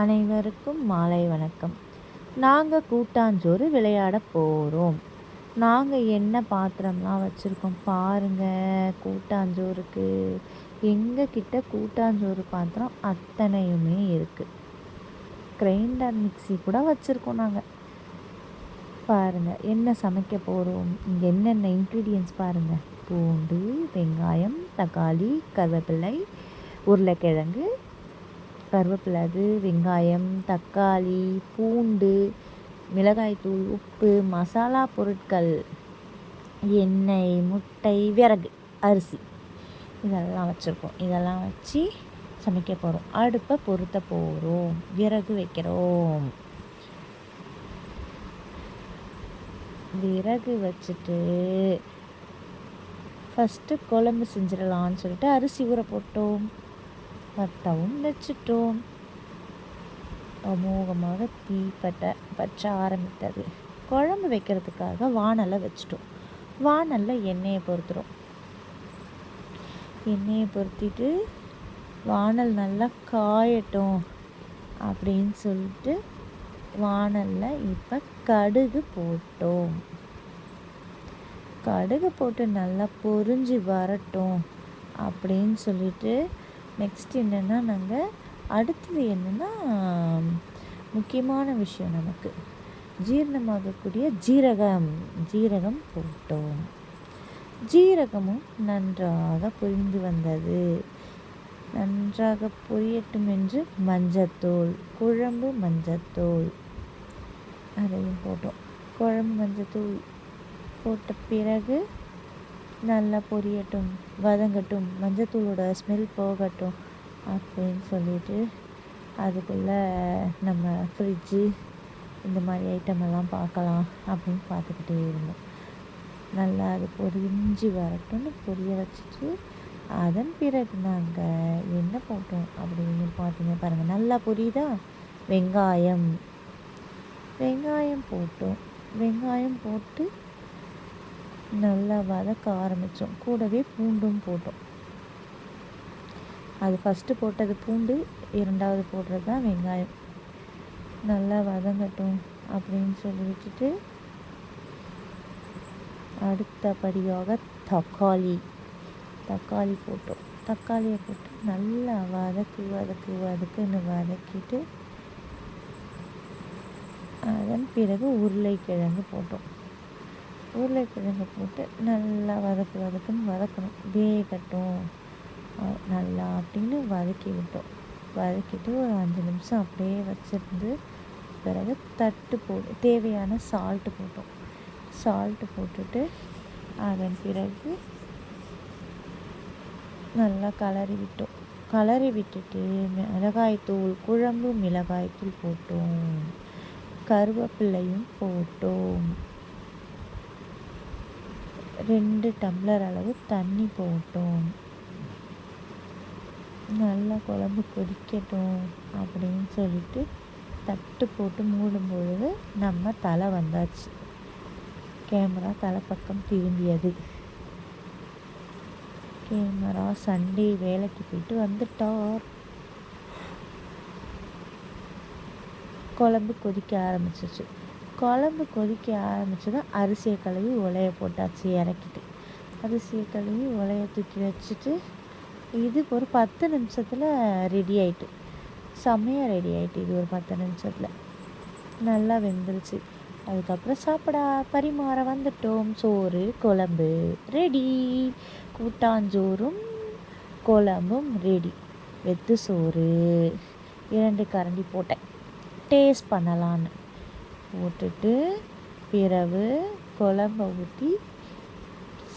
அனைவருக்கும் மாலை வணக்கம். நாங்கள் கூட்டாஞ்சோறு விளையாட போகிறோம் நாங்கள் என்ன பாத்திரம்லாம் வச்சுருக்கோம் பாருங்கள் கூட்டாஞ்சோறுக்கு. எங்கள் கிட்ட கூட்டாஞ்சோறு பாத்திரம் அத்தனையுமே இருக்குது கிரைண்டர் மிக்சி கூட வச்சுருக்கோம் நாங்கள் பாருங்கள் என்ன சமைக்க போகிறோம் இங்கே என்னென்ன இன்க்ரீடியன்ஸ் பாருங்கள் பூண்டு வெங்காயம் தக்காளி கருவேப்பிலை உருளைக்கிழங்கு கருவேப்பிலை அது வெங்காயம் தக்காளி பூண்டு மிளகாய்த்தூள் உப்பு மசாலா பொருட்கள் எண்ணெய் முட்டை விறகு அரிசி. இதெல்லாம் வச்சுருக்கோம். இதெல்லாம் வச்சு சமைக்க போகிறோம் அடுப்பை பொருத்த போகிறோம் விறகு வைக்கிறோம். விறகு வச்சுட்டு ஃபஸ்ட்டு குழம்பு செஞ்சிடலான்னு சொல்லிட்டு அரிசி ஊற போட்டோம். பட்டவும் வச்சுட்டோம் அமோகமாக தீப்பட்ட பற்ற ஆரம்பித்தது. குழம்பு வைக்கிறதுக்காக வானலை வச்சுட்டோம். வானல்ல எண்ணெயை பொறுத்துறோம். எண்ணெயை பொருத்திட்டு வானல் நல்லா காயட்டும் அப்படின்னு சொல்லிட்டு வானலில் இப்போ கடுகு போட்டோம். கடுகு போட்டு நல்லா பொறிஞ்சு வரட்டும் அப்படின்னு சொல்லிட்டு நெக்ஸ்ட் என்னென்னா நாங்கள் அடுத்தது என்னென்னா முக்கியமான விஷயம் நமக்கு. ஜீரணமாகக்கூடிய ஜீரகம் ஜீரகம் போட்டோம். ஜீரகமும் நன்றாக புரிந்து வந்தது. நன்றாக புரியட்டும் என்று மஞ்சத்தூள் குழம்பு மஞ்சத்தூள். அதையும் போட்டோம். குழம்பு மஞ்சத்தூள் போட்ட பிறகு நல்லா பொரியட்டும் வதங்கட்டும் மஞ்சத்தூளோட ஸ்மெல் போகட்டும் அப்படின்னு சொல்லிட்டு அதுக்குள்ளே நம்ம ஃப்ரிட்ஜு இந்த மாதிரி ஐட்டம் எல்லாம் பார்க்கலாம் அப்படின்னு பார்த்துக்கிட்டே இருந்தோம். நல்லா அது பொரிஞ்சு வரட்டும்னு பொரிய வச்சுட்டு அதன் பிறகு நாங்கள் என்ன போட்டோம் அப்படின்னு பார்த்தீங்க பாருங்கள் நல்லா பொரியுதா? வெங்காயம். வெங்காயம் போட்டோம். வெங்காயம் போட்டு நல்லா வதக்க ஆரம்பித்தோம் கூடவே பூண்டும் போட்டோம். அது ஃபஸ்ட்டு போட்டது பூண்டு இரண்டாவது போடுறது தான் வெங்காயம். நல்லா வதங்கட்டும் அப்படின்னு சொல்லி விட்டுட்டு அடுத்தபடியாக தக்காளி தக்காளி போட்டோம். தக்காளியை போட்டு நல்லா வதக்கு வதக்கு வதக்குன்னு வதக்கிட்டு அதன் பிறகு உருளைக்கிழங்கு போட்டோம். உருளைக்கிழங்கு போட்டு நல்லா வதக்கு வதக்குன்னு வதக்கணும். வேகட்டும். நல்லா அப்படின்னு வதக்கி விட்டோம். வதக்கிட்டு ஒரு அஞ்சு நிமிஷம் அப்படியே வச்சுருந்து பிறகு தட்டு போட்டு தேவையான சால்ட்டு போட்டோம். சால்ட்டு போட்டுட்டு அதன் பிறகு நல்லா கலரி விட்டோம். கலரி விட்டுட்டு மிளகாய்த்தூள் குழம்பு மிளகாய்த்தூள் போட்டோம். கருவேப்பிள்ளையும் போட்டோம். ரெண்டு டம்ளர் அளவு தண்ணி போட்டோம். நல்லா குழம்பு கொதிக்கட்டும் அப்படின்னு சொல்லிட்டு தட்டு போட்டு மூடும் பொழுது நம்ம தலை வந்தாச்சு. கேமரா தலை பக்கம் திரும்பியது. கேமரா சண்டே வேலைக்கு போயிட்டு வந்துட்டார் குழம்பு கொதிக்க ஆரம்பிச்சிச்சு. குழம்பு கொதிக்க ஆரம்பிச்சதும் அரிசியை கழுவி உலைய போட்டாச்சு இறக்கிட்டு. அரிசியை கழுவி உலைய தூக்கி வச்சுட்டு இது ஒரு பத்து நிமிஷத்தில் ரெடி ஆகிட்டு செம்மையாக ரெடி ஆகிட்டு இது ஒரு பத்து நிமிஷத்தில். நல்லா வெந்துருச்சு. அதுக்கப்புறம் சாப்பிட பரிமாற வந்துட்டோம். சோறு குழம்பு ரெடி கூட்டாஞ்சோறும் குழம்பும் ரெடி வெத்து சோறு. இரண்டு கரண்டி போட்டேன். டேஸ்ட் பண்ணலான்னு போட்டுட்டு பிறகு குழம்ப ஊற்றி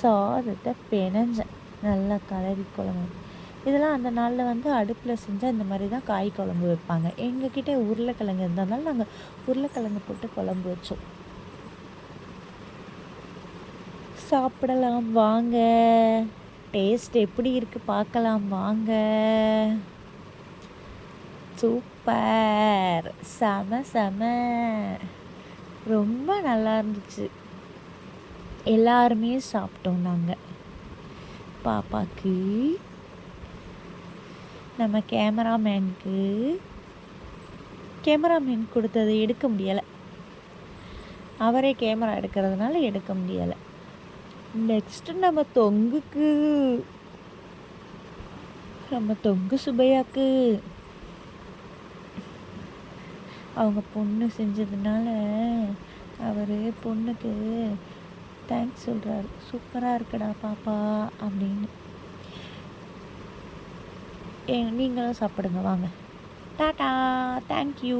சாதத்தை பிணைஞ்சேன். நல்லா கலரி குழம்பு. இதெல்லாம் அந்த நாளில் வந்து அடுப்பில் செஞ்சால் இந்த மாதிரி தான் காய் குழம்பு வைப்பாங்க. எங்ககிட்ட உருளைக்கிழங்கு இருந்ததுனால நாங்கள் உருளைக்கிழங்கு போட்டு குழம்பு வச்சோம். சாப்பிடலாம் வாங்க. டேஸ்ட் எப்படி இருக்குது பார்க்கலாம் வாங்க. சூப்பர் செம செம. ரொம்ப நல்லா இருந்துச்சு. எல்லாருமே சாப்பிட்டோம் நாங்கள் பாப்பாக்கு நம்ம கேமராமேனுக்கு கேமராமேன் கொடுத்ததை எடுக்க முடியலை. அவரே கேமரா எடுக்கிறதுனால எடுக்க முடியலை. நெக்ஸ்ட்டு நம்ம தொங்குக்கு. நம்ம தொங்கு சுபையாக்கு அவங்க பொண்ணு செஞ்சதுனால அவர் பொண்ணுக்கு தேங்க்ஸ் சொல்கிறாரு சூப்பராக இருக்குடா பாப்பா அப்படின்னு. ஏ நீங்களும் சாப்பிடுங்க வாங்க. Tata thank you